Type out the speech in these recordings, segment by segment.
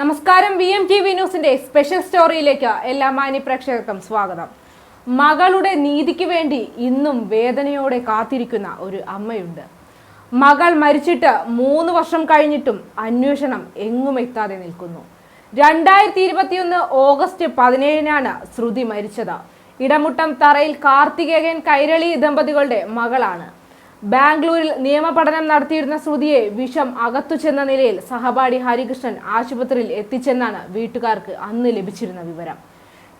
നമസ്കാരം V M T V ന്യൂസിന്റെ special സ്റ്റോറിയിലേക്ക് എല്ലാ മാന്യ പ്രേക്ഷകർക്കും സ്വാഗതം. മകളുടെ നീതിക്ക് വേണ്ടി ഇന്നും വേദനയോടെ കാത്തിരിക്കുന്ന ഒരു അമ്മയുണ്ട്. മകൾ മരിച്ചിട്ട് മൂന്ന് വർഷം കഴിഞ്ഞിട്ടും അന്വേഷണം എങ്ങും എത്താതെ നിൽക്കുന്നു. രണ്ടായിരത്തി ഇരുപത്തിയൊന്ന് ഓഗസ്റ്റ് പതിനേഴിനാണ് ശ്രുതി മരിച്ചത്. ഇടമുട്ടം തറയിൽ കാർത്തികേയൻ കൈരളി ദമ്പതികളുടെ മകളാണ്. ബാംഗ്ലൂരിൽ നിയമപഠനം നടത്തിയിരുന്ന ശ്രുതിയെ വിഷം അകത്തു ചെന്ന നിലയിൽ സഹപാഠി ഹരികൃഷ്ണൻ ആശുപത്രിയിൽ എത്തിച്ചെന്നാണ് വീട്ടുകാർക്ക് അന്ന് ലഭിച്ചിരുന്ന വിവരം.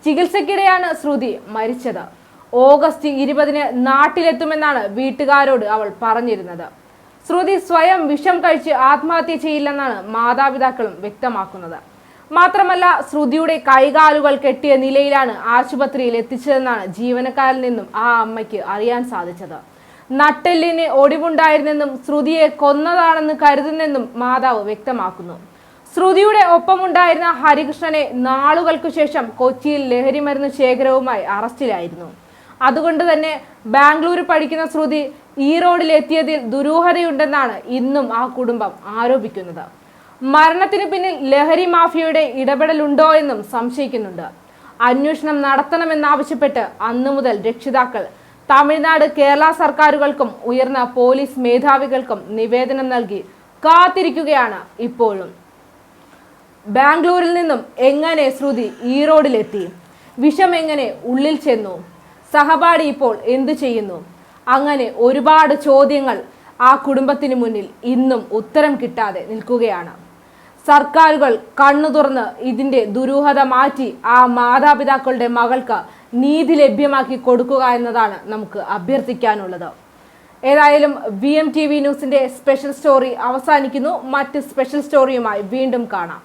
ചികിത്സയ്ക്കിടെയാണ് ശ്രുതി മരിച്ചത്. ഓഗസ്റ്റ് ഇരുപതിന് നാട്ടിലെത്തുമെന്നാണ് വീട്ടുകാരോട് അവൾ പറഞ്ഞിരുന്നത്. ശ്രുതി സ്വയം വിഷം കഴിച്ച് ആത്മഹത്യ ചെയ്യില്ലെന്നാണ് മാതാപിതാക്കളും വ്യക്തമാക്കുന്നത്. മാത്രമല്ല ശ്രുതിയുടെ കൈകാലുകൾ കെട്ടിയ നിലയിലാണ് ആശുപത്രിയിൽ എത്തിച്ചതെന്നാണ് ജീവനക്കാരിൽ നിന്നും ആ അമ്മയ്ക്ക് അറിയാൻ സാധിച്ചത്. നട്ടെല്ലിന് ഒടിവുണ്ടായിരുന്നെന്നും ശ്രുതിയെ കൊന്നതാണെന്ന് കരുതുന്നെന്നും മാതാവ് വ്യക്തമാക്കുന്നു. ശ്രുതിയുടെ ഒപ്പമുണ്ടായിരുന്ന ഹരികൃഷ്ണനെ നാളുകൾക്കു ശേഷം കൊച്ചിയിൽ ലഹരിമരുന്ന് ശേഖരവുമായി അറസ്റ്റിലായിരുന്നു. അതുകൊണ്ട് തന്നെ ബാംഗ്ലൂർ പഠിക്കുന്ന ശ്രുതി ഈറോഡിലെത്തിയതിൽ ദുരൂഹതയുണ്ടെന്നാണ് ഇന്നും ആ കുടുംബം ആരോപിക്കുന്നത്. മരണത്തിന് പിന്നിൽ ലഹരി മാഫിയയുടെ ഇടപെടലുണ്ടോ എന്നും സംശയിക്കുന്നുണ്ട്. അന്വേഷണം നടത്തണമെന്നാവശ്യപ്പെട്ട് അന്നു മുതൽ രക്ഷിതാക്കൾ തമിഴ്നാട് കേരള സർക്കാരുകൾക്കും ഉയർന്ന പോലീസ് മേധാവികൾക്കും നിവേദനം നൽകി കാത്തിരിക്കുകയാണ് ഇപ്പോഴും. ബാംഗ്ലൂരിൽ നിന്നും എങ്ങനെ ശ്രുതി ഈറോഡിലെത്തി വിഷം എങ്ങനെ ഉള്ളിൽ ചെന്നു? സഹപാഠി ഇപ്പോൾ എന്തു ചെയ്യുന്നു? അങ്ങനെ ഒരുപാട് ചോദ്യങ്ങൾ ആ കുടുംബത്തിന് മുന്നിൽ ഇന്നും ഉത്തരം കിട്ടാതെ നിൽക്കുകയാണ്. സർക്കാരുകൾ കണ്ണു തുറന്ന് ഇതിന്റെ ദുരൂഹത മാറ്റി ആ മാതാപിതാക്കളുടെ മകൾക്ക് നീതി ലഭ്യമാക്കി കൊടുക്കുക എന്നതാണ് നമുക്ക് അഭ്യർത്ഥിക്കാനുള്ളത്. ഏതായാലും വി എം ടി വി ന്യൂസിന്റെ സ്പെഷ്യൽ സ്റ്റോറി അവസാനിക്കുന്നു. മറ്റ് സ്പെഷ്യൽ സ്റ്റോറിയുമായി വീണ്ടും കാണാം.